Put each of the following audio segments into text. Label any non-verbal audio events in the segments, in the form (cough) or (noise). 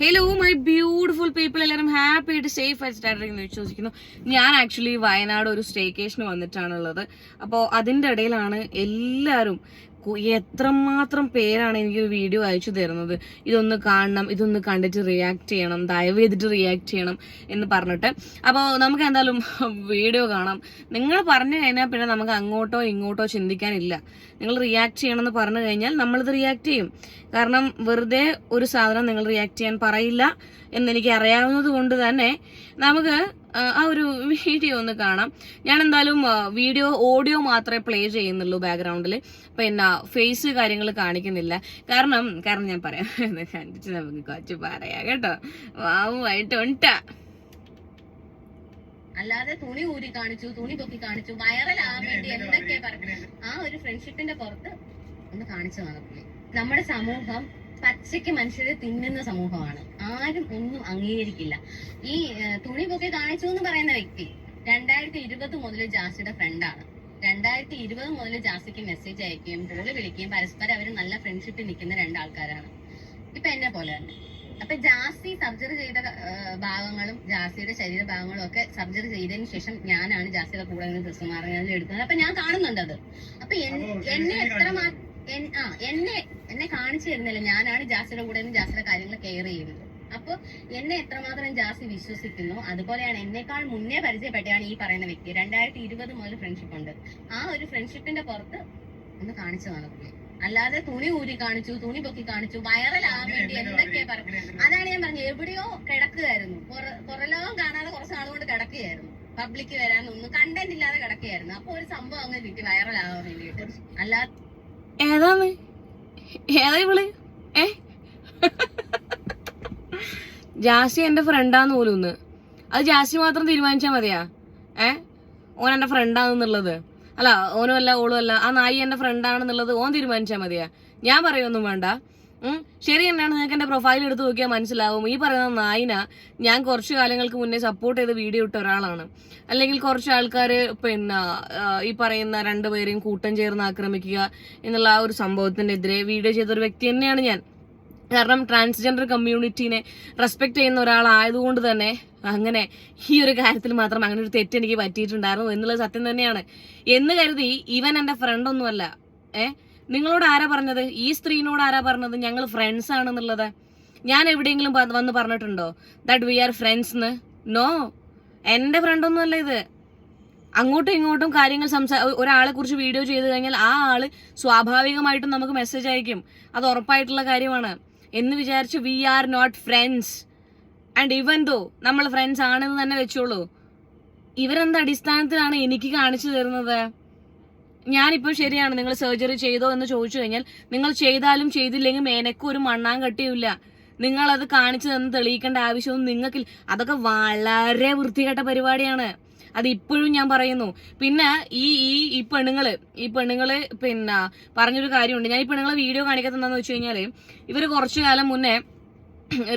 Hello my beautiful people എല്ലാവരും happy ആയിട്ട് safe ആയിട്ട് എന്ന് വിശ്വസിക്കുന്നു. ഞാൻ ആക്ച്വലി വയനാട് ഒരു സ്റ്റേക്കേഷന് വന്നിട്ടാണുള്ളത്. അപ്പോൾ അതിന്റെ ഇടയിലാണ് എല്ലാവരും എത്രമാത്രം പേരാണ് എനിക്ക് ഒരു വീഡിയോ അയച്ചു തരുന്നത്? ഇതൊന്ന് കാണണം ഇതൊന്ന് കണ്ടിട്ട് റിയാക്ട് ചെയ്യണം ദയവ് ചെയ്തിട്ട് റിയാക്ട് ചെയ്യണം എന്ന് പറഞ്ഞിട്ട്. അപ്പോൾ നമുക്ക് എന്തായാലും വീഡിയോ കാണാം. നിങ്ങൾ പറഞ്ഞു കഴിഞ്ഞാൽ പിന്നെ നമുക്ക് അങ്ങോട്ടോ ഇങ്ങോട്ടോ ചിന്തിക്കാനില്ല. നിങ്ങൾ റിയാക്ട് ചെയ്യണമെന്ന് പറഞ്ഞു കഴിഞ്ഞാൽ നമ്മളിത് റിയാക്ട് ചെയ്യും. കാരണം വെറുതെ ഒരു സാധനം നിങ്ങൾ റിയാക്ട് ചെയ്യാൻ പറയില്ല എന്നെനിക്ക് അറിയാവുന്നത് കൊണ്ട് തന്നെ നമുക്ക് ആ, ഒരു വീഡിയോ ഒന്ന് കാണാം. ഞാൻ എന്തായാലും വീഡിയോ ഓഡിയോ മാത്രമേ പ്ലേ ചെയ്യുന്നുള്ളൂ ബാക്ക്ഗ്രൗണ്ടിൽ പിന്നെ ഫേസ് കാര്യങ്ങൾ കാണിക്കുന്നില്ല. കാരണം കാരണം ഞാൻ പറയാം. (laughs) കണ്ടിട്ട് നമുക്ക് കുറച്ച് പറയാം കേട്ടോ. വാവുമായിട്ടുണ്ട. അല്ലാതെ തുണി ഊരി കാണിച്ചു തുണി പൊക്കി കാണിച്ചു വൈറലാകാൻ വേണ്ടി എന്തൊക്കെ പറഞ്ഞു ആ ഒരു ഫ്രണ്ട്ഷിപ്പിന്റെ പുറത്ത് ഒന്ന് കാണിച്ചു പുള്ളി നമ്മുടെ സമൂഹം പച്ചയ്ക്ക് മനുഷ്യരെ തിന്നുന്ന സമൂഹമാണ്. ആരും ഒന്നും അംഗീകരിക്കില്ല. ഈ തുണി പൊക്കി കാണിച്ചു എന്ന് പറയുന്ന വ്യക്തി രണ്ടായിരത്തി ഇരുപത് മുതൽ ജാസിയുടെ ഫ്രണ്ടാണ്. രണ്ടായിരത്തി ഇരുപത് മുതൽ ജാസിക്ക് മെസ്സേജ് അയക്കുകയും കോൾ വിളിക്കുകയും പരസ്പരം അവർ നല്ല ഫ്രണ്ട്ഷിപ്പിൽ നിൽക്കുന്ന രണ്ടാൾക്കാരാണ്. ഇപ്പൊ എന്നെ പോലെ തന്നെ. അപ്പൊ ജാസി സർജറി ചെയ്ത ഭാഗങ്ങളും ജാസിയുടെ ശരീര ഭാഗങ്ങളും ഒക്കെ സർജറി ചെയ്തതിന് ശേഷം ഞാനാണ് ജാസിയുടെ കൂടെ നിന്ന് ഡ്രസ് മാറുന്നത് എടുക്കുന്നത്. അപ്പൊ ഞാൻ കാണുന്നുണ്ട് അത്. അപ്പൊ എന്നെ എത്ര മാ- ആ എന്നെ എന്നെ കാണിച്ചു തരുന്നില്ല. ഞാനാണ് ജാസിയുടെ കൂടെ നിന്ന് ജാസിയുടെ കാര്യങ്ങൾ കെയർ ചെയ്യുന്നത്. അപ്പൊ എന്നെ എത്രമാത്രം ജാസി വിശ്വസിക്കുന്നു അതുപോലെയാണ് എന്നെക്കാൾ മുന്നേ പരിചയപ്പെട്ടയാണ് ഈ പറയുന്ന വ്യക്തി. രണ്ടായിരത്തി ഇരുപത് മുതൽ ഫ്രണ്ട്ഷിപ്പ് ഉണ്ട്. ആ ഒരു ഫ്രണ്ട്ഷിപ്പിന്റെ പുറത്ത് ഒന്ന് കാണിച്ചു പുള്ളി അല്ലാതെ തുണി ഊരി കാണിച്ചു തുണി പൊക്കി കാണിച്ചു വൈറലാകാൻ വേണ്ടി എന്തൊക്കെ പറഞ്ഞു അതാണ് ഞാൻ പറഞ്ഞത്. എവിടെയോ കിടക്കുകയായിരുന്നു. പുറ- പുറലോകം കാണാതെ കുറച്ച് നാളുകൊണ്ട് കിടക്കുകയായിരുന്നു. പബ്ലിക് വരാൻ ഒന്നും കണ്ടന്റ് ഇല്ലാതെ കിടക്കുകയായിരുന്നു. അപ്പൊ ഒരു സംഭവം അങ്ങ് കിട്ടി വൈറലാകാൻ വേണ്ടിയിട്ട്. അല്ലാതെ ഏതാണ്? ഏതാ ഇവൾ? ഏ? ജാസി എന്റെ ഫ്രണ്ടാന്ന് പോലും ഒന്ന് അത് ജാസി മാത്രം തീരുമാനിച്ചാൽ മതിയാ. ഏ? ഓൻ എന്റെ ഫ്രണ്ടാണെന്നുള്ളത് അല്ല ഓനും അല്ല ഓളും അല്ല. ആ നായി എന്റെ ഫ്രണ്ടാണെന്നുള്ളത് ഓൻ തീരുമാനിച്ചാൽ മതിയാ. ഞാൻ പറയൊന്നും വേണ്ട. ശരി തന്നെയാണ്. നിങ്ങൾക്ക് എന്റെ പ്രൊഫൈൽ എടുത്ത് നോക്കിയാൽ മനസ്സിലാവും. ഈ പറയുന്ന നായിന ഞാൻ കുറച്ച് കാലങ്ങൾക്ക് മുന്നേ സപ്പോർട്ട് ചെയ്ത് വീഡിയോ ഇട്ട ഒരാളാണ്. അല്ലെങ്കിൽ കുറച്ച് ആൾക്കാർ പിന്നെ ഈ പറയുന്ന രണ്ടുപേരെയും കൂട്ടം ചേർന്ന് ആക്രമിക്കുക എന്നുള്ള ആ ഒരു സംഭവത്തിനെതിരെ വീഡിയോ ചെയ്ത ഒരു വ്യക്തി തന്നെയാണ് ഞാൻ. കാരണം ട്രാൻസ്ജെൻഡർ കമ്മ്യൂണിറ്റീനെ റെസ്പെക്ട് ചെയ്യുന്ന ഒരാളായതുകൊണ്ട് തന്നെ അങ്ങനെ ഈ ഒരു കാര്യത്തിൽ മാത്രം അങ്ങനെ ഒരു തെറ്റ് എനിക്ക് പറ്റിയിട്ടുണ്ടായിരുന്നു എന്നുള്ളത് സത്യം തന്നെയാണ്. എന്ന് കരുതി ഇവൻ എന്റെ ഫ്രണ്ടൊന്നുമല്ല ഏഹ് നിങ്ങളോട് ആരാ പറഞ്ഞത്? ഈ സ്ത്രീനോട് ആരാ പറഞ്ഞത്? ഞങ്ങൾ ഫ്രണ്ട്സ് ആണെന്നുള്ളത്. ഞാൻ എവിടെയെങ്കിലും വന്ന് പറഞ്ഞിട്ടുണ്ടോ? ദാറ്റ് വി ആർ ഫ്രണ്ട്സ് എന്ന് നോ എന്റെ ഫ്രണ്ട് ഒന്നുമല്ല ഇത്. അങ്ങോട്ടും ഇങ്ങോട്ടും കാര്യങ്ങൾ സംസാ ഒരാളെ കുറിച്ച് വീഡിയോ ചെയ്ത് കഴിഞ്ഞാൽ ആ ആൾ സ്വാഭാവികമായിട്ടും നമുക്ക് മെസ്സേജ് അയക്കും. അത് ഉറപ്പായിട്ടുള്ള കാര്യമാണ്. എന്ന് വിചാരിച്ച് we are not friends and even though നമ്മൾ ഫ്രണ്ട്സ് ആണെന്ന് തന്നെ വെച്ചോളൂ. ഇവരെന്ത് അടിസ്ഥാനത്തിലാണ് എനിക്ക് കാണിച്ചു തരുന്നത്? ഞാനിപ്പോൾ ശരിയാണ് നിങ്ങൾ സർജറി ചെയ്തോ എന്ന് ചോദിച്ചു കഴിഞ്ഞാൽ നിങ്ങൾ ചെയ്താലും ചെയ്തില്ലെങ്കിൽ എനക്കും ഒരു മണ്ണാൻ കട്ടിയുമില്ല നിങ്ങൾ അത് കാണിച്ചു തന്ന് തെളിയിക്കേണ്ട ആവശ്യമൊന്നും നിങ്ങൾക്ക് അതൊക്കെ വളരെ വൃത്തികെട്ട പരിപാടിയാണ്. അത് ഇപ്പോഴും ഞാൻ പറയുന്നു. പിന്നെ ഈ ഈ ഈ പെണ്ണുങ്ങൾ ഈ പെണ്ണുങ്ങൾ പിന്നെ പറഞ്ഞൊരു കാര്യമുണ്ട്. ഞാൻ ഈ പെണ്ണുങ്ങളെ വീഡിയോ കാണിക്കാത്തതെന്ന് വെച്ച് കഴിഞ്ഞാൽ ഇവർ കുറച്ചു കാലം മുന്നേ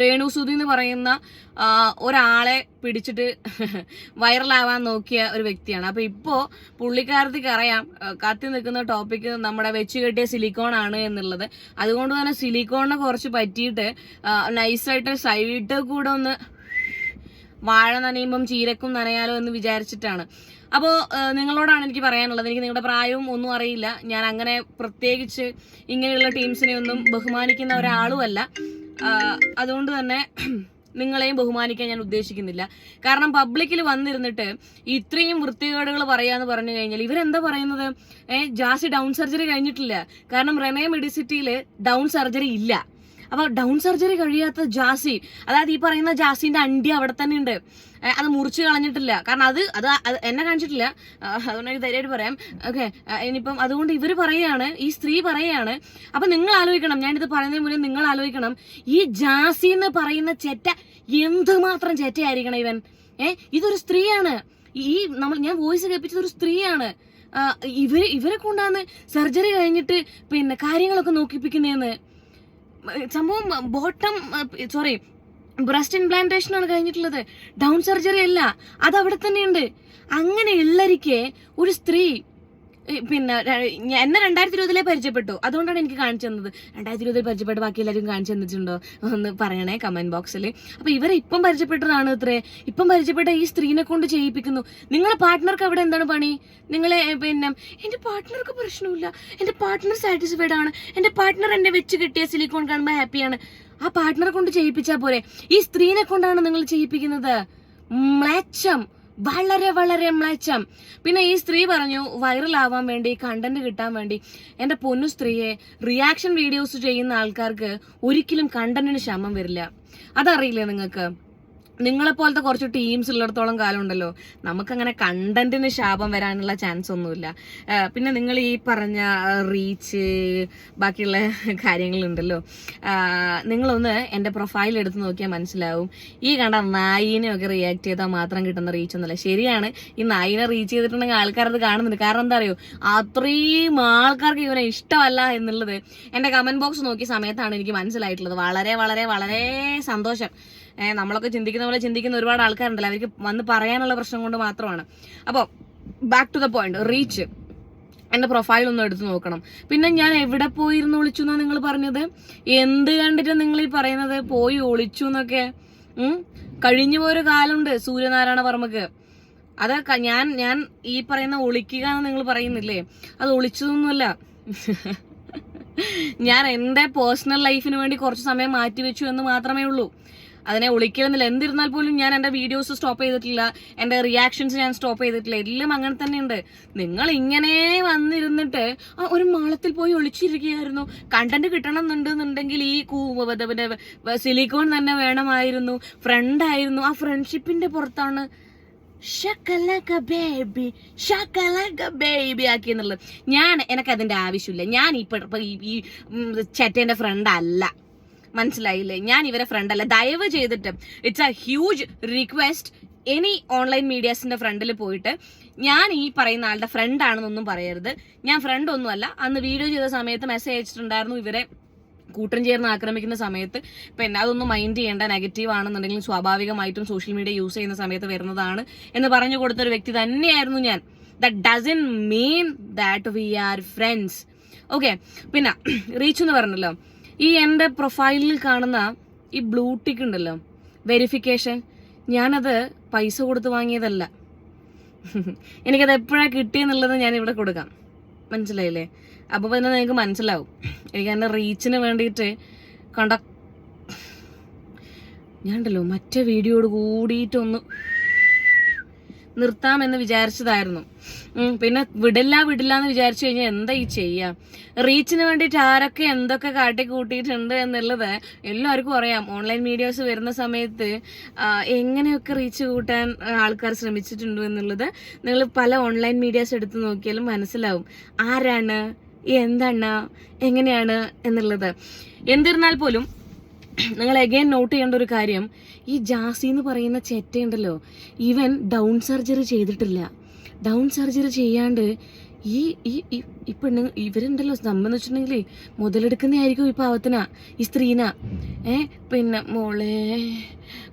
രേണു സുധി എന്ന് പറയുന്ന ഒരാളെ പിടിച്ചിട്ട് വൈറലാവാൻ നോക്കിയ ഒരു വ്യക്തിയാണ്. അപ്പൊ ഇപ്പോ പുള്ളിക്കാരത്തിക്ക് അറിയാം കത്തി നിൽക്കുന്ന ടോപ്പിക് നമ്മുടെ വെച്ച് കെട്ടിയ സിലിക്കോൺ ആണ് എന്നുള്ളത്. അതുകൊണ്ട് തന്നെ സിലിക്കോണിനെ കുറച്ച് പറ്റിയിട്ട് നൈസായിട്ട് സൈഡ് കൂടെ ഒന്ന് വാഴ നനയുമ്പം ചീരക്കും നനയാലോ എന്ന് വിചാരിച്ചിട്ടാണ്. അപ്പോൾ നിങ്ങളോടാണ് എനിക്ക് പറയാനുള്ളത്. എനിക്ക് നിങ്ങളുടെ പ്രായവും ഒന്നും അറിയില്ല. ഞാൻ അങ്ങനെ പ്രത്യേകിച്ച് ഇങ്ങനെയുള്ള ടീംസിനെ ഒന്നും ബഹുമാനിക്കുന്ന ഒരാളുമല്ല. അതുകൊണ്ട് തന്നെ നിങ്ങളെയും ബഹുമാനിക്കാൻ ഞാൻ ഉദ്ദേശിക്കുന്നില്ല. കാരണം പബ്ലിക്കിൽ വന്നിരുന്നിട്ട് ഇത്രയും വൃത്തികേടുകൾ പറയാന്ന് പറഞ്ഞു കഴിഞ്ഞാൽ ഇവരെന്താ പറയുന്നത്? ഏഹ് ജാസി ഡൗൺ സർജറി കഴിഞ്ഞിട്ടില്ല. കാരണം റെനേ മെഡിസിറ്റിയിൽ ഡൗൺ സർജറി ഇല്ല. അപ്പൊ ഡൗൺ സർജറി കഴിയാത്ത ജാസി അതായത് ഈ പറയുന്ന ജാസിന്റെ അണ്ടി അവിടെ തന്നെ ഉണ്ട്. അത് മുറിച്ച് കളഞ്ഞിട്ടില്ല. കാരണം അത് അത് എന്നെ കാണിച്ചിട്ടില്ല. അതുകൊണ്ട് ധൈര്യമായിട്ട് പറയാം. ഓക്കെ ഇനിയിപ്പം അതുകൊണ്ട് ഇവർ പറയുകയാണ് ഈ സ്ത്രീ പറയുകയാണ്. അപ്പൊ നിങ്ങൾ ആലോചിക്കണം ഞാനിത് പറയുന്നതിന് മുന്നേ നിങ്ങൾ ആലോചിക്കണം. ഈ ജാസി എന്ന് പറയുന്ന ചെറ്റ എന്തുമാത്രം ചെറ്റയായിരിക്കണം ഇവൻ? ഏ ഇതൊരു സ്ത്രീയാണ്. ഈ നമ്മൾ ഞാൻ വോയിസ് കേൾപ്പിച്ചത് ഒരു സ്ത്രീയാണ്. ഇവരെ ഇവർ കൊണ്ടാണ് സർജറി കഴിഞ്ഞിട്ട് പിന്നെ കാര്യങ്ങളൊക്കെ നോക്കിപ്പിക്കുന്നതെന്ന്. സംഭവം ബോട്ടം സോറി ബ്രസ്റ്റ് ഇംപ്ലാന്റേഷൻ ആണ് കഴിഞ്ഞിട്ടുള്ളത്. ഡൗൺ സർജറി അല്ല അത് അവിടെ തന്നെയുണ്ട്. അങ്ങനെ ഉള്ളരിക്കെ ഒരു സ്ത്രീ പിന്നെ എന്നെ രണ്ടായിരത്തി ഇരുപതിലെ പരിചയപ്പെട്ടു. അതുകൊണ്ടാണ് എനിക്ക് കാണിച്ചു തന്നത്. രണ്ടായിരത്തി ഇരുപതിൽ പരിചയപ്പെട്ട് ബാക്കി എല്ലാവരും കാണിച്ചു തന്നിട്ടുണ്ടോ ഒന്ന് പറയണേ കമന്റ് ബോക്സിൽ അപ്പൊ ഇവരെ ഇപ്പം പരിചയപ്പെട്ടതാണ് ഇത്രേ. ഇപ്പം പരിചയപ്പെട്ട ഈ സ്ത്രീനെ കൊണ്ട് ചെയ്യിപ്പിക്കുന്നു. നിങ്ങളെ പാർട്ട്ണർക്ക് അവിടെ എന്താണ് പണി? നിങ്ങളെ പിന്നെ എന്റെ പാർട്ട്ണർക്ക് പ്രശ്നമില്ല എന്റെ പാർട്ട്ണർ സാറ്റിസ്ഫൈഡ് ആണ്. എന്റെ പാർട്ട്ണർ എന്നെ വെച്ച് കിട്ടിയ സിലിക്കോൺ കാണുമ്പോൾ ഹാപ്പിയാണ് ആ പാർട്ട്ണറെ കൊണ്ട് ചെയ്യിപ്പിച്ചാ പോരെ. ഈ സ്ത്രീനെ കൊണ്ടാണ് നിങ്ങൾ ചെയ്യിപ്പിക്കുന്നത്. മ്ലേച്ഛം. വളരെ വളരെ മ്ലച്ചം പിന്നെ ഈ സ്ത്രീ പറഞ്ഞു വൈറൽ ആവാൻ വേണ്ടി കണ്ടന്റ് കിട്ടാൻ വേണ്ടി എന്റെ പൊന്നു സ്ത്രീയെ റിയാക്ഷൻ വീഡിയോസ് ചെയ്യുന്ന ആൾക്കാർക്ക് ഒരിക്കലും കണ്ടന്റിന് ക്ഷമം വരില്ല. അതറിയില്ലേ നിങ്ങൾക്ക്? നിങ്ങളെ പോലത്തെ കുറച്ച് ടീംസ് ഉള്ളിടത്തോളം കാലം ഉണ്ടല്ലോ നമുക്കങ്ങനെ കണ്ടന്റിന് ശാപം വരാനുള്ള ചാൻസ് ഒന്നുമില്ല. പിന്നെ നിങ്ങൾ ഈ പറഞ്ഞ റീച്ച് ബാക്കിയുള്ള കാര്യങ്ങളുണ്ടല്ലോ. നിങ്ങളൊന്ന് എന്റെ പ്രൊഫൈൽ എടുത്ത് നോക്കിയാൽ മനസ്സിലാവും. ഈ കണ്ട നായിനെ ഒക്കെ റിയാക്ട് ചെയ്താൽ മാത്രം കിട്ടുന്ന റീച്ച് ഒന്നുമല്ല. ശരിയാണ് ഈ നായിനെ റീച്ച് ചെയ്തിട്ടുണ്ടെങ്കിൽ ആൾക്കാരത് കാണുന്നുണ്ട്. കാരണം എന്താ അറിയോ? അത്രയും ആൾക്കാർക്ക് ഇവനെ ഇഷ്ടമല്ല എന്നുള്ളത് എന്റെ കമന്റ് ബോക്സ് നോക്കിയ സമയത്താണ് എനിക്ക് മനസ്സിലായിട്ടുള്ളത്. വളരെ വളരെ വളരെ സന്തോഷം. നമ്മളൊക്കെ ചിന്തിക്കുന്ന പോലെ ചിന്തിക്കുന്ന ഒരുപാട് ആൾക്കാരുണ്ടല്ലോ. അവർക്ക് വന്ന് പറയാനുള്ള പ്രശ്നം കൊണ്ട് മാത്രമാണ്. അപ്പോൾ back to the point reach എന്റെ പ്രൊഫൈൽ ഒന്ന് എടുത്ത് നോക്കണം. പിന്നെ ഞാൻ എവിടെ പോയിരുന്നു ഒളിച്ചു എന്നാ നിങ്ങൾ പറഞ്ഞത്? എന്ത് കണ്ടിട്ട് നിങ്ങൾ ഈ പറയുന്നത്? പോയി ഒളിച്ചു എന്നൊക്കെ. കഴിഞ്ഞു പോയൊരു കാലമുണ്ട് സൂര്യനാരായണ വർമ്മക്ക്. അത് ഞാൻ ഞാൻ ഈ പറയുന്ന ഒളിക്കുക എന്ന് നിങ്ങൾ പറയുന്നില്ലേ? അത് ഒളിച്ചതൊന്നുമല്ല. ഞാൻ എന്റെ പേഴ്സണൽ ലൈഫിന് വേണ്ടി കുറച്ച് സമയം മാറ്റിവെച്ചു എന്ന് മാത്രമേ ഉള്ളൂ. അതിനെ ഒളിക്കണമെന്നില്ല. എന്തിരുന്നാൽ പോലും ഞാൻ എന്റെ വീഡിയോസ് സ്റ്റോപ്പ് ചെയ്തിട്ടില്ല. എന്റെ റിയാക്ഷൻസ് ഞാൻ സ്റ്റോപ്പ് ചെയ്തിട്ടില്ല. എല്ലാം അങ്ങനെ തന്നെയുണ്ട്. നിങ്ങൾ ഇങ്ങനെ വന്നിരുന്നിട്ട് ആ ഒരു മാളത്തിൽ പോയി ഒളിച്ചിരിക്കുകയായിരുന്നു. കണ്ടന്റ് കിട്ടണം എന്നുണ്ടെന്നുണ്ടെങ്കിൽ ഈ പിന്നെ സിലിക്കോൺ തന്നെ വേണമായിരുന്നു. ഫ്രണ്ട് ആയിരുന്നു. ആ ഫ്രണ്ട്ഷിപ്പിന്റെ പുറത്താണ് ഷക്കലക ബേബി ഷക്കലക ബേബി ആക്കി എന്നുള്ളത് ഞാൻ എനിക്ക് അതിന്റെ ആവശ്യമില്ല. ഞാൻ ഇപ്പൊ ഈ ചേട്ടന്റെ ഫ്രണ്ട് അല്ല. മനസ്സിലായില്ലേ? ഞാൻ ഇവരെ ഫ്രണ്ട് അല്ല. ദയവ് ചെയ്തിട്ട് it's a huge request any online മീഡിയാസിന്റെ ഫ്രണ്ടിൽ പോയിട്ട് ഞാൻ ഈ പറയുന്ന ആളുടെ ഫ്രണ്ട് ആണെന്നൊന്നും പറയരുത്. ഞാൻ ഫ്രണ്ട് ഒന്നുമല്ല. അന്ന് വീഡിയോ ചെയ്ത സമയത്ത് മെസ്സേജ് അയച്ചിട്ടുണ്ടായിരുന്നു ഇവരെ കൂട്ടം ചേർന്ന് ആക്രമിക്കുന്ന സമയത്ത്. പിന്നെ അതൊന്നും മൈൻഡ് ചെയ്യേണ്ട നെഗറ്റീവ് ആണെന്നുണ്ടെങ്കിലും സ്വാഭാവികമായിട്ടും സോഷ്യൽ മീഡിയ യൂസ് ചെയ്യുന്ന സമയത്ത് വരുന്നതാണ് എന്ന് പറഞ്ഞു കൊടുത്ത ഒരു വ്യക്തി തന്നെയായിരുന്നു ഞാൻ. That doesn't mean that we are friends okay പിന്നെ റീച്ച് എന്ന് പറഞ്ഞല്ലോ. ഈ എന്റെ പ്രൊഫൈലിൽ കാണുന്ന ഈ ബ്ലൂ ടിക്ക് ഉണ്ടല്ലോ വെരിഫിക്കേഷൻ ഞാനത് പൈസ കൊടുത്ത് വാങ്ങിയതല്ല. (laughs) എനിക്കത് എപ്പോഴാണ് കിട്ടിയെന്നുള്ളത് ഞാൻ ഇവിടെ കൊടുക്കാം. മനസ്സിലായില്ലേ? അപ്പോൾ പിന്നെ നിങ്ങൾക്ക് മനസ്സിലാവും. എനിക്ക് എന്റെ റീച്ചിന് വേണ്ടിയിട്ട് കണ്ട ഞാൻ ഉണ്ടല്ലോ മറ്റേ വീഡിയോയോട് കൂടിയിട്ടൊന്ന് നിർത്താമെന്ന് വിചാരിച്ചതായിരുന്നു. പിന്നെ വിടില്ല വിടില്ല എന്ന് വിചാരിച്ചു കഴിഞ്ഞാൽ എന്താ ഈ ചെയ്യാം? റീച്ചിന് വേണ്ടിയിട്ട് ആരൊക്കെ എന്തൊക്കെ കാട്ടി കൂട്ടിയിട്ടുണ്ട് എന്നുള്ളത് എല്ലാവർക്കും അറിയാം. ഓൺലൈൻ മീഡിയാസ് വരുന്ന സമയത്ത് എങ്ങനെയൊക്കെ റീച്ച് കൂട്ടാൻ ആൾക്കാർ ശ്രമിച്ചിട്ടുണ്ട് എന്നുള്ളത് നിങ്ങൾ പല ഓൺലൈൻ മീഡിയാസ് എടുത്ത് നോക്കിയാലും മനസ്സിലാവും. ആരാണ്? എന്താണ്? എങ്ങനെയാണ്? എന്നുള്ളത്. എന്നിരുന്നാൽ പോലും നിങ്ങൾ എഗെയിൻ നോട്ട് ചെയ്യേണ്ട ഒരു കാര്യം. ഈ ജാസി എന്ന് പറയുന്ന ചെറ്റയുണ്ടല്ലോ ഇവൻ ഡൗൺ സർജറി ചെയ്തിട്ടില്ല. ഡൗൺ സർജറി ചെയ്യാണ്ട് ഈ ഈ പെണ്ണു ഇവരുണ്ടല്ലോ സംബന്ധം വെച്ചിട്ടുണ്ടെങ്കിൽ മുതലെടുക്കുന്നതായിരിക്കും ഈ പാവത്തിന ഈ സ്ത്രീന. ഏ പിന്നെ മോളെ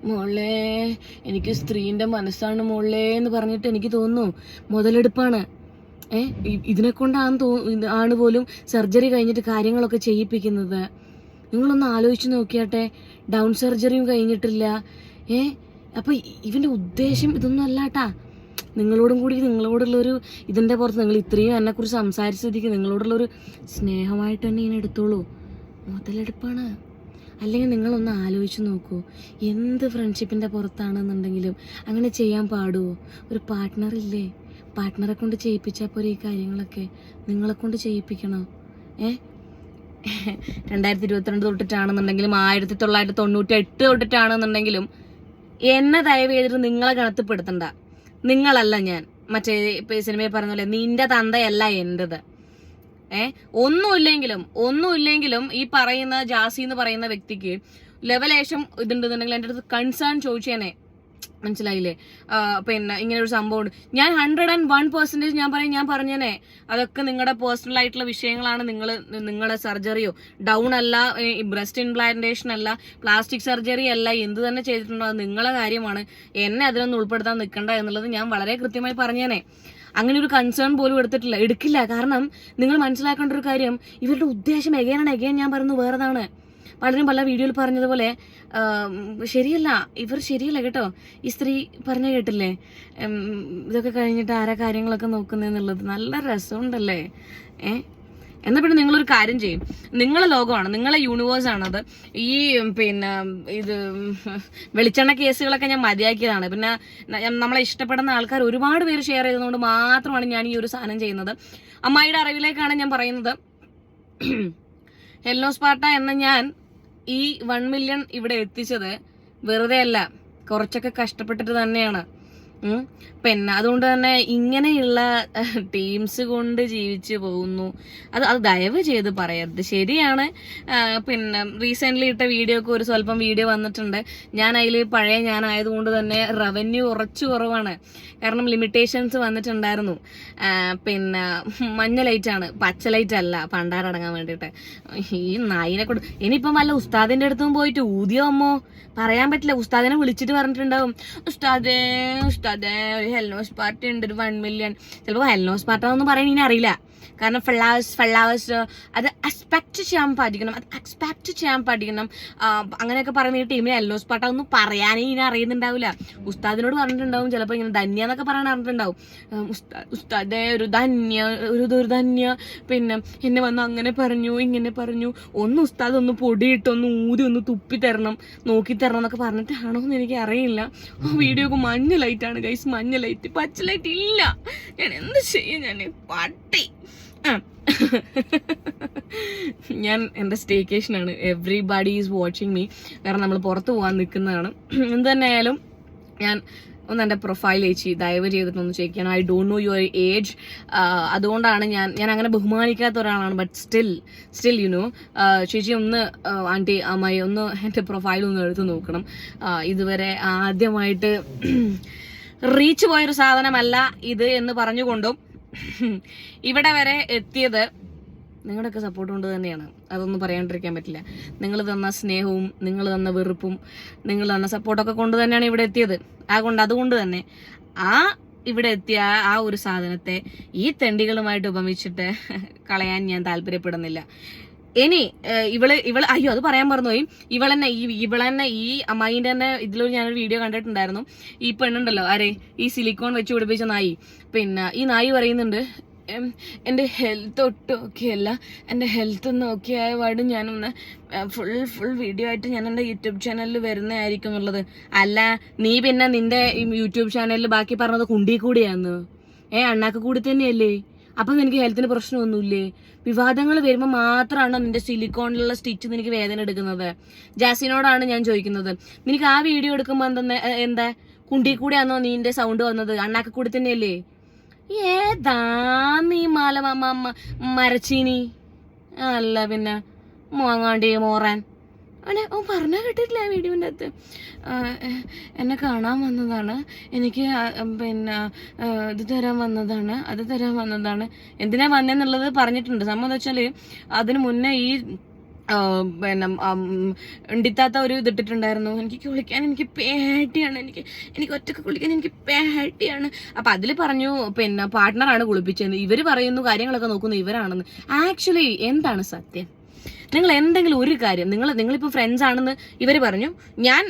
മോളെ എനിക്ക് സ്ത്രീന്റെ മനസ്സാണ് മോളെ എന്ന് പറഞ്ഞിട്ട് എനിക്ക് തോന്നുന്നു മുതലെടുപ്പാണ്. ഏ ഇതിനെ കൊണ്ടാണ് തോ ആണ് പോലും സർജറി കഴിഞ്ഞിട്ട് കാര്യങ്ങളൊക്കെ ചെയ്യിപ്പിക്കുന്നത്. നിങ്ങളൊന്ന് ആലോചിച്ച് നോക്കിയാട്ടെ. ഡൗൺ സർജറിയും കഴിഞ്ഞിട്ടില്ല. ഏ? അപ്പൊ ഇ- ഇവന്റെ ഉദ്ദേശം ഇതൊന്നും അല്ലാട്ടാ നിങ്ങളോടും കൂടി നിങ്ങളോടുള്ളൊരു ഇതിന്റെ പുറത്ത് നിങ്ങൾ ഇത്രയും എന്നെ കുറിച്ച് സംസാരിച്ചിരിക്കും നിങ്ങളോടുള്ള നിങ്ങളോടുള്ളൊരു സ്നേഹമായിട്ട് തന്നെ ഇങ്ങനെ എടുത്തോളൂ. മുതലെടുപ്പാണ്. അല്ലെങ്കിൽ നിങ്ങളൊന്ന് ആലോചിച്ച് നോക്കൂ. എന്ത് ഫ്രണ്ട്ഷിപ്പിന്റെ പുറത്താണെന്നുണ്ടെങ്കിലും അങ്ങനെ ചെയ്യാൻ പാടുമോ ഒരു പാർട്ട്ണർ ഇല്ലേ? പാർട്ട്ണറെ കൊണ്ട് ചെയ്യിപ്പിച്ചാൽ പോരെ ഈ കാര്യങ്ങളൊക്കെ? നിങ്ങളെ കൊണ്ട് ചെയ്യിപ്പിക്കണോ? ഏ? രണ്ടായിരത്തി ഇരുപത്തിരണ്ട് തൊട്ടിട്ടാണെന്നുണ്ടെങ്കിലും ആയിരത്തി തൊള്ളായിരത്തി തൊണ്ണൂറ്റി എട്ട് തൊട്ടിട്ടാണെന്നുണ്ടെങ്കിലും എന്നെ ദയവ് ചെയ്തിട്ട് നിങ്ങളെ ഗണത്തിൽപ്പെടുത്തണ്ട നിങ്ങളല്ല ഞാൻ. മറ്റേ ഇപ്പൊ ഈ സിനിമയിൽ പറഞ്ഞ പോലെ നിന്റെ തന്തയല്ല എന്റേത്. ഏ? ഒന്നുമില്ലെങ്കിലും ഒന്നുമില്ലെങ്കിലും ഈ പറയുന്ന ജാസി എന്ന് പറയുന്ന വ്യക്തിക്ക് ലെവലേശം ഇതുണ്ടെന്നുണ്ടെങ്കിൽ എന്റെ അടുത്ത് കൺസേൺ ചോദിച്ചേനെ. മനസ്സിലായില്ലേ? പിന്നെ ഇങ്ങനെ ഒരു സംഭവം ഉണ്ട് ഞാൻ ഹൺഡ്രഡ് ആൻഡ് വൺ പെർസെന്റേജ് ഞാൻ പറയും ഞാൻ പറഞ്ഞേനെ. അതൊക്കെ നിങ്ങളുടെ പേഴ്സണൽ ആയിട്ടുള്ള വിഷയങ്ങളാണ് നിങ്ങൾ നിങ്ങളുടെ സർജറിയോ. ഡൗൺ അല്ല ബ്രസ്റ്റ് ഇംപ്ലാന്റേഷൻ അല്ല പ്ലാസ്റ്റിക് സർജറി അല്ല എന്ത് തന്നെ ചെയ്തിട്ടുണ്ടോ അത് നിങ്ങളെ കാര്യമാണ്. എന്നെ അതിനൊന്നും ഉൾപ്പെടുത്താൻ നിൽക്കണ്ട എന്നുള്ളത് ഞാൻ വളരെ കൃത്യമായി പറഞ്ഞേനെ. അങ്ങനെ ഒരു കൺസേൺ പോലും എടുത്തിട്ടില്ല എടുക്കില്ല. കാരണം നിങ്ങൾ മനസ്സിലാക്കേണ്ട ഒരു കാര്യം ഇവരുടെ ഉദ്ദേശം എഗേനാണ് എഗൈൻ ഞാൻ പറയുന്നത് വേറെതാണ്. പലരും പല വീഡിയോയിൽ പറഞ്ഞതുപോലെ ശരിയല്ല ഇവർ ശരിയല്ല കേട്ടോ. ഈ സ്ത്രീ പറഞ്ഞ കേട്ടില്ലേ? ഇതൊക്കെ കഴിഞ്ഞിട്ട് ആരാ കാര്യങ്ങളൊക്കെ നോക്കുന്നതെന്നുള്ളത് നല്ല രസമുണ്ടല്ലേ? ഏ? എന്നാ പിന്നെ നിങ്ങളൊരു കാര്യം ചെയ്യും. നിങ്ങളെ ലോകമാണ് നിങ്ങളെ യൂണിവേഴ്സാണത്. ഈ പിന്നെ ഇത് വെളിച്ചെണ്ണ കേസുകളൊക്കെ ഞാൻ മതിയാക്കിയതാണ്. പിന്നെ നമ്മളെ ഇഷ്ടപ്പെടുന്ന ആൾക്കാർ ഒരുപാട് പേര് ഷെയർ ചെയ്തതുകൊണ്ട് മാത്രമാണ് ഞാൻ ഈ ഒരു സാധനം ചെയ്യുന്നത്. അമ്മായിയുടെ അറിവിലേക്കാണ് ഞാൻ പറയുന്നത്. (clears throat) ഹെല്ലോ സ്പാർട്ട എന്ന ഞാൻ ഈ വൺ മില്യൺ ഇവിടെ എത്തിച്ചത് വെറുതെ അല്ല കുറച്ചൊക്കെ കഷ്ടപ്പെട്ടിട്ട് തന്നെയാണ്. പിന്നെ അതുകൊണ്ട് തന്നെ ഇങ്ങനെയുള്ള ടീംസ് കൊണ്ട് ജീവിച്ചു പോകുന്നു. അത് അത് ദയവ് ചെയ്ത് പറയരുത്. ശരിയാണ്. പിന്നെ റീസെന്റ് ഇട്ട വീഡിയോ ഒക്കെ ഒരു സ്വല്പം വീഡിയോ വന്നിട്ടുണ്ട്. ഞാൻ അതിൽ പഴയ ഞാനായതുകൊണ്ട് തന്നെ റവന്യൂ കുറച്ച് കുറവാണ്. കാരണം ലിമിറ്റേഷൻസ് വന്നിട്ടുണ്ടായിരുന്നു. പിന്നെ മഞ്ഞ ലൈറ്റാണ് പച്ച ലൈറ്റ് അല്ല. പണ്ടാരടങ്ങാൻ വേണ്ടിയിട്ട്. ഈ നായിനെ കൊണ്ട് ഇനിയിപ്പം വല്ല ഉസ്താദിന്റെ അടുത്തും പോയിട്ട് ഊതിയോ അമ്മോ? പറയാൻ പറ്റില്ല. ഉസ്താദിനെ വിളിച്ചിട്ട് പറഞ്ഞിട്ടുണ്ടാവും. ഉസ്താദേ ഉസ്താദേ ഒരു ഹെൽനോസ് പാർട്ടി ഉണ്ട് ഒരു വൺ മില്യൺ ചിലപ്പോൾ ഹെൽനോസ് പാർട്ടാന്നൊന്നും പറയാൻ ഇനി അറിയില്ല. കാരണം ഫ്ലവേഴ്സ് ഫ്ലവേഴ്സ് അത് എക്സ്പെക്ട് ചെയ്യാൻ പഠിക്കണം അത് എക്സ്പെക്ട് ചെയ്യാൻ പഠിക്കണം. അങ്ങനെയൊക്കെ പറയുന്ന ഈ ടീമിന് എല്ലോസ് പാട്ട ഒന്നും പറയാനേ ഇനി അറിയുന്നുണ്ടാവില്ല. ഉസ്താദിനോട് പറഞ്ഞിട്ടുണ്ടാവും ചിലപ്പോൾ ഇങ്ങനെ ധന്യ എന്നൊക്കെ പറയാൻ അറിഞ്ഞിട്ടുണ്ടാവും. ഉസ്താദേ ഒരു ധന്യ ഒരു ദുർധന്യ പിന്നെ എന്നെ വന്ന് അങ്ങനെ പറഞ്ഞു ഇങ്ങനെ പറഞ്ഞു. ഒന്ന് ഉസ്താദ് ഒന്ന് പൊടിയിട്ട് ഒന്ന് ഊതി ഒന്ന് തുപ്പി തരണം നോക്കി തരണം എന്നൊക്കെ പറഞ്ഞിട്ടാണോ എന്ന് എനിക്ക് അറിയില്ല. ആ വീഡിയോക്ക് മഞ്ഞ ലൈറ്റാണ് ഗൈസ് മഞ്ഞ ലൈറ്റ് പച്ച ലൈറ്റ് ഇല്ല. ഞാൻ എന്ത് ചെയ്യും? ഞാൻ പട്ടി. (laughs) ഞാൻ എന്റെ സ്റ്റേക്കേഷനാണ് എവ്രിബഡി ഈസ് വാച്ചിങ് മീ കാരണം നമ്മൾ പുറത്ത് പോകാൻ നിൽക്കുന്നതാണ് (clears throat) എന്ത് തന്നെയായാലും ഞാൻ ഒന്ന് എന്റെ പ്രൊഫൈൽ ചേച്ചി ദയവ് ചെയ്തിട്ടൊന്ന് ചെക്ക് ചെയ്യണം. I don't know your age അതുകൊണ്ടാണ് ഞാൻ ഞാൻ അങ്ങനെ ബഹുമാനിക്കാത്ത ഒരാളാണ്. But still still you know ചേച്ചി ഒന്ന് ആന്റി അമ്മായി ഒന്ന് എന്റെ പ്രൊഫൈൽ ഒന്ന് എടുത്തു നോക്കണം. ഇതുവരെ ആദ്യമായിട്ട് (clears throat) റീച്ച് പോയൊരു സാധനമല്ല ഇത് എന്ന് പറഞ്ഞുകൊണ്ടും ഇവിടെ വരെ എത്തിയത് നിങ്ങളുടെയൊക്കെ സപ്പോർട്ട് കൊണ്ട് തന്നെയാണ്. അതൊന്നും പറയാണ്ടിരിക്കാൻ പറ്റില്ല. നിങ്ങൾ തന്ന സ്നേഹവും നിങ്ങൾ തന്ന വെറുപ്പും നിങ്ങൾ തന്ന സപ്പോർട്ടൊക്കെ കൊണ്ട് തന്നെയാണ് ഇവിടെ എത്തിയത്. അതുകൊണ്ട് അതുകൊണ്ട് തന്നെ ആ ഇവിടെ എത്തിയ ആ ഒരു സാധനത്തെ ഈ തെണ്ടികളുമായിട്ട് ഉപമിച്ചിട്ട് കളയാൻ ഞാൻ താല്പര്യപ്പെടുന്നില്ല. ഇനി ഇവൾ ഇവൾ അയ്യോ അത് പറയാൻ മറന്നുപോയി. ഇവളെന്നെ ഈ ഇവളെന്നെ ഈ അമ്മായിന്റെ തന്നെ ഇതിലൊരു ഞാനൊരു വീഡിയോ കണ്ടിട്ടുണ്ടായിരുന്നു. ഈ പെണ്ണുണ്ടല്ലോ ആരെ ഈ സിലിക്കോൺ വെച്ച് പിടിപ്പിച്ച നായി. പിന്നെ ഈ നായി പറയുന്നുണ്ട് "എം, എന്റെ ഹെൽത്ത് ഒട്ടും ഓക്കെയല്ല എന്റെ ഹെൽത്ത് ഒന്ന് ഓക്കെ ആയ പാട് ഞാനൊന്ന് ഫുൾ ഫുൾ വീഡിയോ ആയിട്ട് ഞാൻ എന്റെ യൂട്യൂബ് ചാനലിൽ വരുന്നതായിരിക്കും എന്നുള്ളത് അല്ല നീ പിന്നെ നിന്റെ യൂട്യൂബ് ചാനലിൽ ബാക്കി പറഞ്ഞത് കുണ്ടി കൂടിയാന്ന് ഏ അണ്ണാക്ക് കൂടി തന്നെയല്ലേ? അപ്പൊ നിനക്ക് ഹെൽത്തിന് പ്രശ്നമൊന്നുമില്ലേ? വിവാദങ്ങൾ വരുമ്പോൾ മാത്രമാണോ നിന്റെ സിലിക്കോണിലുള്ള സ്റ്റിച്ച് നിനക്ക് വേദന എടുക്കുന്നത്? ജാസിനോടാണ് ഞാൻ ചോദിക്കുന്നത്. നിനക്ക് ആ വീഡിയോ എടുക്കുമ്പോൾ എന്താ എന്താ? കുണ്ടി കൂടെയാണോ നീന്റെ സൗണ്ട് വന്നത്? അണ്ണാക്കി കൂടി തന്നെയല്ലേ? ഏതാ നീ മാല മരച്ചീനി? അല്ല പിന്നെ മോങ്ങാണ്ടി മോറാൻ. അവനെ അവൻ പറഞ്ഞാൽ കേട്ടിട്ടില്ല ആ വീഡിയോന്റെ അകത്ത്. എന്നെ കാണാൻ വന്നതാണ്. എനിക്ക് പിന്നെ ഇത് തരാൻ വന്നതാണ് അത് തരാൻ വന്നതാണ്. എന്തിനാ വന്നെന്നുള്ളത് പറഞ്ഞിട്ടുണ്ട്. സംഭവം എന്താ വെച്ചാൽ അതിന് മുന്നേ ഈ പിന്നെ ഉണ്ടിത്താത്ത ഒരു ഇതിട്ടിട്ടുണ്ടായിരുന്നു എനിക്ക് കുളിക്കാൻ എനിക്ക് പേടിയാണ്. എനിക്ക് എനിക്ക് ഒറ്റയ്ക്ക് കുളിക്കാൻ എനിക്ക് പേടിയാണ്. അപ്പം അതിൽ പറഞ്ഞു പിന്നെ പാർട്ട്ണറാണ് കുളിപ്പിച്ചത് ഇവർ പറയുന്നു കാര്യങ്ങളൊക്കെ നോക്കുന്നു ഇവരാണെന്ന്. ആക്ച്വലി എന്താണ് സത്യം? നിങ്ങൾ എന്തെങ്കിലും ഒരു കാര്യം നിങ്ങൾ നിങ്ങളിപ്പോൾ ഫ്രണ്ട്സ് ആണെന്ന് ഇവർ പറഞ്ഞു. ഞാൻ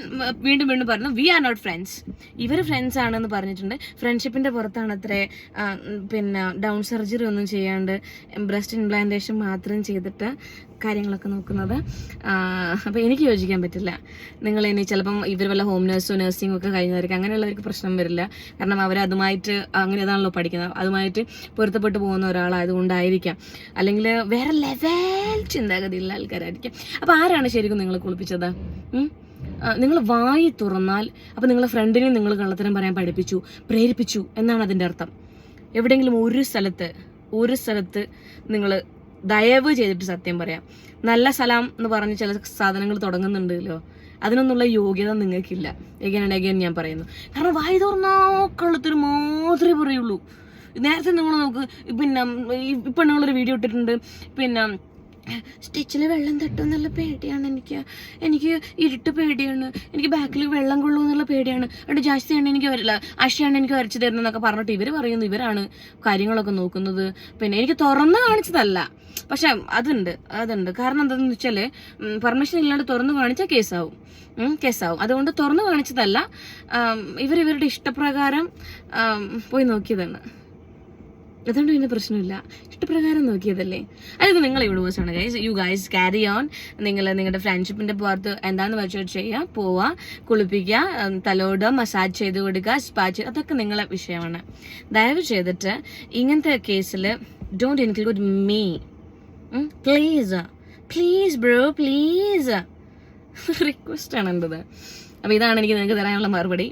വീണ്ടും വീണ്ടും പറഞ്ഞു വി ആർ നോട്ട് ഫ്രണ്ട്സ് ഇവർ ഫ്രണ്ട്സ് ആണെന്ന് പറഞ്ഞിട്ടുണ്ട്. ഫ്രണ്ട്ഷിപ്പിന്റെ പുറത്താണ് അത്രേ പിന്നെ ഡൗൺ സർജറി ഒന്നും ചെയ്യാണ്ട് ബ്രസ്റ്റ് ഇംപ്ലാന്റേഷൻ മാത്രം ചെയ്തിട്ട് കാര്യങ്ങളൊക്കെ നോക്കുന്നത്. അപ്പോൾ എനിക്ക് യോജിക്കാൻ പറ്റില്ല. നിങ്ങൾ ഇനി ചിലപ്പം ഇവർ വല്ല ഹോം നഴ്സോ നേഴ്സിംഗ് ഒക്കെ കഴിഞ്ഞവർക്ക് അങ്ങനെയുള്ളവർക്ക് പ്രശ്നം വരില്ല. കാരണം അവർ അതുമായിട്ട് അങ്ങനെ ഇതാണല്ലോ പഠിക്കുന്നത്. അതുമായിട്ട് പൊരുത്തപ്പെട്ട് പോകുന്ന ഒരാളായതുകൊണ്ടായിരിക്കാം. അല്ലെങ്കിൽ വേറെ ലെവൽ ചിന്താഗതിയുള്ള ആൾക്കാരായിരിക്കും. അപ്പോൾ ആരാണ് ശരിക്കും നിങ്ങൾ കുളിപ്പിച്ചത്? നിങ്ങൾ വായി തുറന്നാൽ അപ്പോൾ നിങ്ങളെ ഫ്രണ്ടിനെ നിങ്ങൾ കള്ളത്തരം പറയാൻ പഠിപ്പിച്ചു പ്രേരിപ്പിച്ചു എന്നാണ് അതിന്റെ അർത്ഥം. എവിടെയെങ്കിലും ഒരു സ്ഥലത്ത് ഒരു സ്ഥലത്ത് നിങ്ങൾ ദയവ് ചെയ്തിട്ട് സത്യം പറയാം. നല്ല സലാം എന്ന് പറഞ്ഞ് ചില സാധനങ്ങൾ തുടങ്ങുന്നുണ്ടല്ലോ. അതിനൊന്നുള്ള യോഗ്യത നിങ്ങൾക്കില്ല. എഗൈൻ ആൻഡ് എഗൈൻ ഞാൻ പറയുന്നു. കാരണം വായി തുറന്നാ മാത്രമേ പറയുള്ളൂ. നേരത്തെ നിങ്ങൾ നോക്ക് പിന്നെ ഇപ്പം നിങ്ങളൊരു വീഡിയോ ഇട്ടിട്ടുണ്ട്. പിന്നെ സ്റ്റിച്ചിൽ വെള്ളം തട്ടും എന്നുള്ള പേടിയാണ് എനിക്ക്. എനിക്ക് ഇരുട്ട് പേടിയാണ്. എനിക്ക് ബാക്കിൽ വെള്ളം കൊള്ളും എന്നുള്ള പേടിയാണ്. അവിടെ ജാസ്തിയാണ് എനിക്ക് വരില്ല അശയാണ് എനിക്ക് വരച്ചു തരുന്നതെന്നൊക്കെ പറഞ്ഞിട്ട് ഇവർ പറയുന്നു. ഇവരാണ് കാര്യങ്ങളൊക്കെ നോക്കുന്നത്. പിന്നെ എനിക്ക് തുറന്ന് കാണിച്ചതല്ല. പക്ഷെ അതുണ്ട് അതുണ്ട്. കാരണം എന്താണെന്ന് വെച്ചാൽ പെർമിഷൻ ഇല്ലാണ്ട് തുറന്നു കാണിച്ചാൽ കേസാവും. കേസാവും. അതുകൊണ്ട് തുറന്നു കാണിച്ചതല്ല ഇവർ ഇവരുടെ ഇഷ്ടപ്രകാരം പോയി നോക്കിയതാണ്. അതുകൊണ്ട് പിന്നെ പ്രശ്നമില്ല. ഇഷ്ടപ്രകാരം നോക്കിയതല്ലേ? അതായത് നിങ്ങൾ യൂണിവേഴ്സാണ് guys you guys carry on നിങ്ങൾ നിങ്ങളുടെ ഫ്രണ്ട്ഷിപ്പിന്റെ പുറത്ത് എന്താന്ന് വെച്ചാൽ ചെയ്യുക പോവുക കുളിപ്പിക്കുക തലോടുക മസാജ് ചെയ്ത് കൊടുക്കുക സ്പാ ചെയ്ത് അതൊക്കെ നിങ്ങളെ വിഷയമാണ്. ദയവ് ചെയ്തിട്ട് ഇങ്ങനത്തെ കേസിൽ don't include me please please bro please request ആണ് എന്തത് അപ്പോൾ ഇതാണ് എനിക്ക് നിങ്ങൾക്ക് തരാനുള്ള മറുപടി.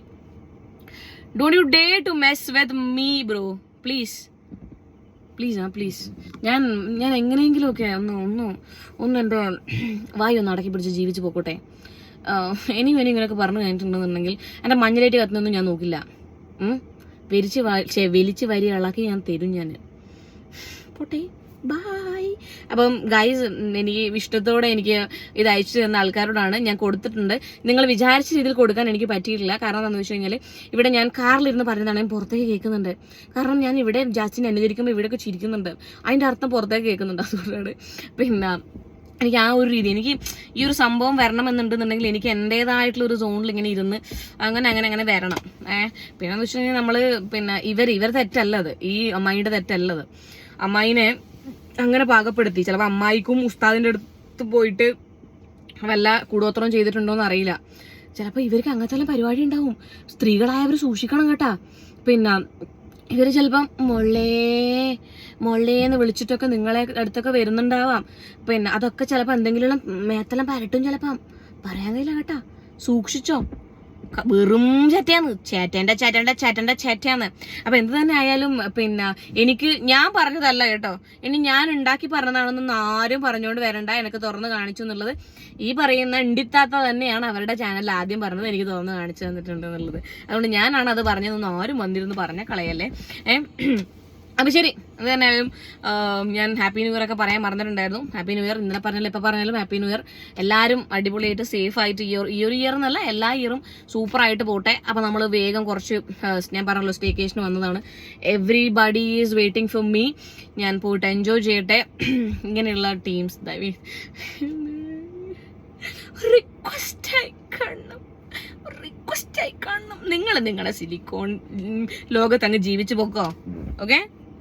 Don't you dare to mess with me bro please please ആ പ്ലീസ് ഞാൻ ഞാൻ എങ്ങനെയെങ്കിലുമൊക്കെ ഒന്ന് ഒന്ന് ഒന്ന് എന്റെ വായി ഒന്ന് അടക്കി പിടിച്ച് ജീവിച്ച് പോക്കോട്ടെ. ഇനിയും ഇനി ഇങ്ങനെയൊക്കെ പറഞ്ഞു കഴിഞ്ഞിട്ടുണ്ടെന്നുണ്ടെങ്കിൽ എന്റെ മഞ്ഞലേറ്റ് കത്തുന്നൊന്നും ഞാൻ നോക്കില്ല? വിരിച്ച് വലിച്ച് വരി ഇളക്കി ഞാൻ തരും ഞാൻ. പോട്ടെ. ബായ് അപ്പം ഗൈസ് എനിക്ക് ഇഷ്ടത്തോടെ എനിക്ക് ഇത് അയച്ചു തന്ന ആൾക്കാരോടാണ് ഞാൻ കൊടുത്തിട്ടുണ്ട്. നിങ്ങൾ വിചാരിച്ച രീതിയിൽ കൊടുക്കാൻ എനിക്ക് പറ്റിയിട്ടില്ല. കാരണം എന്താണെന്ന് വെച്ച് കഴിഞ്ഞാൽ ഇവിടെ ഞാൻ കാറിലിരുന്ന് ഞാൻ പുറത്തേക്ക് കേൾക്കുന്നുണ്ട്. കാരണം ഞാൻ ഇവിടെ ജാസ്റ്റിനെ അനുകരിക്കുമ്പോൾ ഇവിടെയൊക്കെ ചിരിക്കുന്നുണ്ട്. അതിന്റെ അർത്ഥം പുറത്തേക്ക് കേൾക്കുന്നുണ്ട് അതുകൊണ്ടാണ്. പിന്നെ എനിക്ക് ആ ഒരു രീതി എനിക്ക് ഈ ഒരു സംഭവം വരണമെന്നുണ്ടെന്നുണ്ടെങ്കിൽ എനിക്ക് എന്റേതായിട്ടുള്ള ഒരു സോണിൽ ഇങ്ങനെ ഇരുന്ന് അങ്ങനെ അങ്ങനെ അങ്ങനെ വരണം. ഏഹ് പിന്നെ എന്ന് വെച്ച് നമ്മൾ പിന്നെ ഇവർ ഇവർ തെറ്റല്ലത്. ഈ അമ്മായിയുടെ തെറ്റല്ലത്. അമ്മായിനെ അങ്ങനെ പാകപ്പെടുത്തി. ചിലപ്പോൾ അമ്മായിക്കും ഉസ്താദിന്റെ അടുത്ത് പോയിട്ട് വല്ല കൂടോത്രം ചെയ്തിട്ടുണ്ടോ എന്ന് അറിയില്ല. ചിലപ്പോൾ ഇവർക്ക് അങ്ങനത്തെ എല്ലാം പരിപാടി ഉണ്ടാവും. സ്ത്രീകളായവർ സൂക്ഷിക്കണം കേട്ടാ. പിന്നെ ഇവർ ചിലപ്പം മൊള്ളേ മൊള്ളേ എന്ന് വിളിച്ചിട്ടൊക്കെ നിങ്ങളെ അടുത്തൊക്കെ വരുന്നുണ്ടാവാം. പിന്നെ അതൊക്കെ ചിലപ്പോൾ എന്തെങ്കിലും മേത്തെല്ലാം പരട്ടും ചിലപ്പം. പറയാൻ കഴിയില്ല കേട്ടാ. സൂക്ഷിച്ചോ. വെറും ചേറ്റയാണ് ചേറ്റേന്റെ ചേറ്റേന്റെ ചേറ്റേന്റെ ചേറ്റയാണ് അപ്പൊ എന്ത് തന്നെ ആയാലും പിന്നെ എനിക്ക് ഞാൻ പറഞ്ഞതല്ല കേട്ടോ. ഇനി ഞാൻ ഉണ്ടാക്കി പറഞ്ഞതാണെന്നൊന്നും ആരും പറഞ്ഞുകൊണ്ട് വരണ്ട. എനിക്ക് തുറന്ന് കാണിച്ചു എന്നുള്ളത് ഈ പറയുന്ന ഉണ്ടിത്താത്ത തന്നെയാണ് അവരുടെ ചാനലിൽ ആദ്യം പറഞ്ഞത് എനിക്ക് തുറന്ന് കാണിച്ചു തന്നിട്ടുണ്ട് എന്നുള്ളത്. അതുകൊണ്ട് ഞാനാണ് അത് പറഞ്ഞതെന്ന് ആരും വന്നിരുന്നു പറഞ്ഞ കളയല്ലേ. ഏഹ് അപ്പൊ ശരി. അത് തന്നെയായാലും ഞാൻ ഹാപ്പി ന്യൂ ഇയർ ഒക്കെ പറയാൻ മറന്നിട്ടുണ്ടായിരുന്നു. ഹാപ്പി ന്യൂ ഇയർ ഇന്നലെ പറഞ്ഞാലും ഇപ്പം പറഞ്ഞാലും ഹാപ്പി ന്യൂ ഇയർ എല്ലാവരും അടിപൊളിയായിട്ട് സേഫ് ആയിട്ട് ഈ ഈ ഒരു ഇയർ എന്നല്ല എല്ലാ ഇയറും സൂപ്പർ ആയിട്ട് പോട്ടെ. അപ്പോൾ നമ്മൾ വേഗം കുറച്ച് ഞാൻ പറഞ്ഞല്ലോ സ്റ്റേക്കേഷന് വന്നതാണ്. Everybody is waiting for me ഞാൻ പോയിട്ട് എൻജോയ് ചെയ്യട്ടെ. ഇങ്ങനെയുള്ള ടീംസ് റിക്വസ്റ്റ് ആയി കാണണം. കാണണം. നിങ്ങൾ നിങ്ങളുടെ സിലിക്കോൺ ലോകത്ത് അങ്ങ് ജീവിച്ചു പോക്കോ? ഓക്കെ